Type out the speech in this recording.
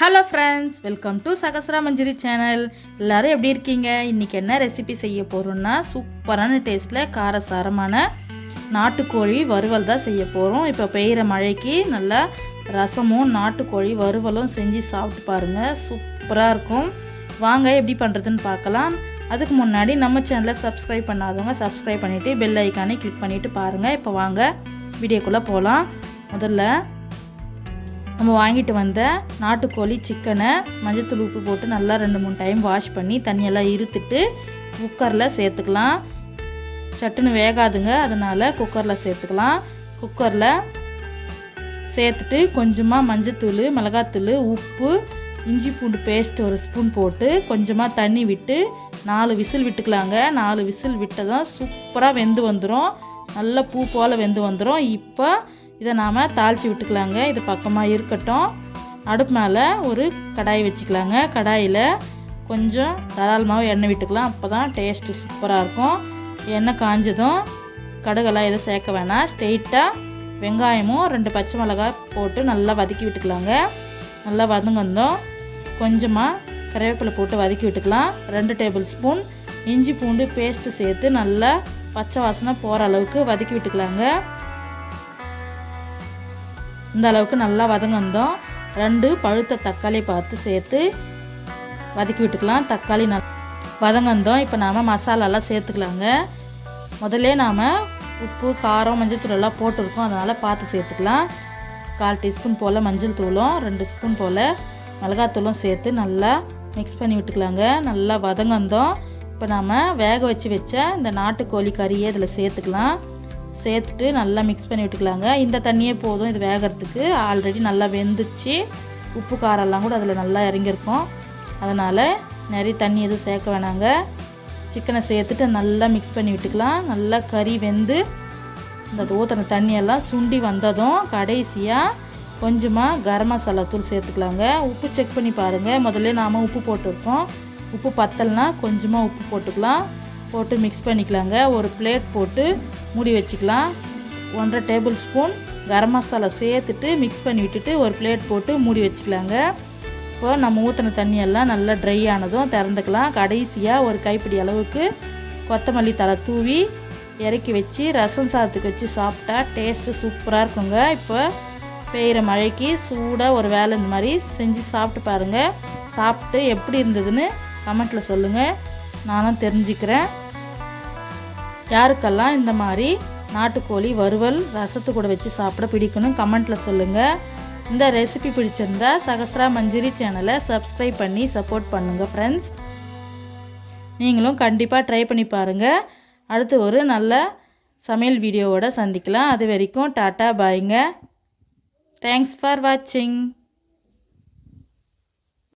Hello friends welcome to Sahasra Manjari channel எல்லோரும் எப்படி இருக்கீங்க? இன்றைக்கி என்ன ரெசிபி செய்ய போகிறோம்னா சூப்பரான டேஸ்ட்டில் காரசாரமான நாட்டுக்கோழி வறுவல் தான் செய்ய போகிறோம் இப்போ பெய்கிற மழைக்கு நல்லா ரசமும் நாட்டுக்கோழி வறுவலும் செஞ்சு சாப்பிட்டு பாருங்கள் சூப்பராக இருக்கும். வாங்க எப்படி பண்ணுறதுன்னு பார்க்கலாம். அதுக்கு முன்னாடி நம்ம சேனலை சப்ஸ்கிரைப் பண்ணாதவங்க சப்ஸ்கிரைப் பண்ணிவிட்டு பெல் ஐக்கானே கிளிக் பண்ணிவிட்டு பாருங்கள் இப்போ வாங்க வீடியோக்குள்ளே போகலாம் முதல்ல நம்ம வாங்கிட்டு வந்த நாட்டுக்கோழி சிக்கனை மஞ்சத்தூள் உப்பு போட்டு நல்லா ரெண்டு மூணு டைம் வாஷ் பண்ணி தண்ணியெல்லாம் இருத்துட்டு குக்கரில் சேர்த்துக்கலாம். சட்டுன்னு வேகாதுங்க அதனால் குக்கரில் சேர்த்துக்கலாம். குக்கரில் சேர்த்துட்டு கொஞ்சமாக மஞ்சத்தூள் மிளகாத்தூள் உப்பு இஞ்சி பூண்டு பேஸ்ட் ஒரு ஸ்பூன் போட்டு கொஞ்சமாக தண்ணி விட்டு நாலு விசில் விட்டுக்கலாங்க. நாலு விசில் விட்டதும் சூப்பராக வெந்து வந்துடும் நல்ல பூ போல் வெந்து வந்துடும் இப்போ இதை நாம் தாளித்து விட்டுக்கலாங்க. இது பக்கமாக இருக்கட்டும். அடுப்பு மேலே ஒரு கடாய் வச்சுக்கலாங்க. கடாயில் கொஞ்சம் தாராளமாக எண்ணெய் விட்டுக்கலாம். அப்போ தான் டேஸ்ட்டு சூப்பராக இருக்கும். எண்ணெய் காஞ்சதும் கடுகெல்லாம் எதுவும் சேர்க்க வேணாம். ஸ்ட்ரெயிட்டாக வெங்காயமும் ரெண்டு பச்சை மிளகாய் போட்டு நல்லா வதக்கி விட்டுக்கலாங்க. நல்லா வதங்கந்தோம் கொஞ்சமாக கருவேப்பிலை போட்டு வதக்கி விட்டுக்கலாம். ரெண்டு டேபிள் ஸ்பூன் இஞ்சி பூண்டு பேஸ்ட்டு சேர்த்து நல்லா பச்சை வாசனை போகிற அளவுக்கு வதக்கி விட்டுக்கலாங்க. இந்த அளவுக்கு நல்லா வதங்கந்தோம் ரெண்டு பழுத்த தக்காளி பார்த்து சேர்த்து வதக்கி விட்டுக்கலாம். தக்காளி நல் வதங்கந்தோம் இப்போ நாம் மசாலாலாம் சேர்த்துக்கலாங்க. முதல்ல நாம் உப்பு காரம் மஞ்சள் தூள் எல்லாம் போட்டிருக்கோம். அதனால் பார்த்து சேர்த்துக்கலாம். கால் டீஸ்பூன் போல் மஞ்சள் தூளும் ரெண்டு ஸ்பூன் போல் மிளகாத்தூளும் சேர்த்து நல்லா மிக்ஸ் பண்ணி விட்டுக்கலாங்க. நல்லா வதங்கந்தோம் இப்போ நாம் வேக வச்சு வச்ச இந்த நாட்டுக்கோழி கறியை இதில் சேர்த்துக்கலாம். சேர்த்துட்டு நல்லா மிக்ஸ் பண்ணி விட்டுக்கலாங்க. இந்த தண்ணியே போதும் இது வேகிறதுக்கு. ஆல்ரெடி நல்லா வெந்துச்சு. உப்பு காரெல்லாம் கூட அதில் நல்லா இறங்கியிருக்கும். அதனால் நிறைய தண்ணி எதுவும் சேர்க்க வேணாங்க. சிக்கனை சேர்த்துட்டு நல்லா மிக்ஸ் பண்ணி விட்டுக்கலாம். நல்லா கறி வெந்து இந்த ஊற்றின தண்ணியெல்லாம் சுண்டி வந்ததும் கடைசியாக கொஞ்சமாக கரம் மசாலா தூள் சேர்த்துக்கலாங்க. உப்பு செக் பண்ணி பாருங்கள் முதல்ல நாம் உப்பு போட்டிருக்கோம். உப்பு பத்தலைனா கொஞ்சமாக உப்பு போட்டுக்கலாம். போட்டு மிக்ஸ் பண்ணிக்கலாங்க. ஒரு பிளேட் போட்டு மூடி வச்சுக்கலாம். ஒன்றரை டேபிள் ஸ்பூன் கரம் மசாலா சேர்த்துட்டு மிக்ஸ் பண்ணி விட்டுட்டு ஒரு பிளேட் போட்டு மூடி வச்சுக்கலாங்க. இப்போ நம்ம ஊற்றின தண்ணியெல்லாம் நல்லா ட்ரை ஆனதும் திறந்துக்கலாம். கடைசியாக ஒரு கைப்பிடி அளவுக்கு கொத்தமல்லி தலை தூவி இறக்கி வச்சு ரசம் சாதத்துக்கு வச்சு சாப்பிட்டா டேஸ்ட்டு சூப்பராக இருக்குங்க. இப்போ பெய்கிற மழைக்கு சூடாக ஒரு வேலை இந்த மாதிரி செஞ்சு சாப்பிட்டு பாருங்கள் சாப்பிட்டு எப்படி இருந்ததுன்னு கமெண்ட்டில் சொல்லுங்கள் நானும் தெரிஞ்சுக்கிறேன். யாருக்கெல்லாம் இந்த மாதிரி நாட்டுக்கோழி வறுவல் ரசத்து கூட வச்சு சாப்பிட பிடிக்கணும் கமெண்ட்டில் சொல்லுங்கள் இந்த ரெசிபி பிடிச்சிருந்தா சகஸ்ரா மஞ்சரி சேனலை சப்ஸ்கிரைப் பண்ணி சப்போர்ட் பண்ணுங்கள் ஃப்ரெண்ட்ஸ் நீங்களும் கண்டிப்பாக ட்ரை பண்ணி பாருங்கள் அடுத்து ஒரு நல்ல சமையல் வீடியோவோட சந்திக்கலாம். அது வரைக்கும் டாட்டா பாய்ங்க. தேங்க்ஸ் ஃபார் வாட்சிங்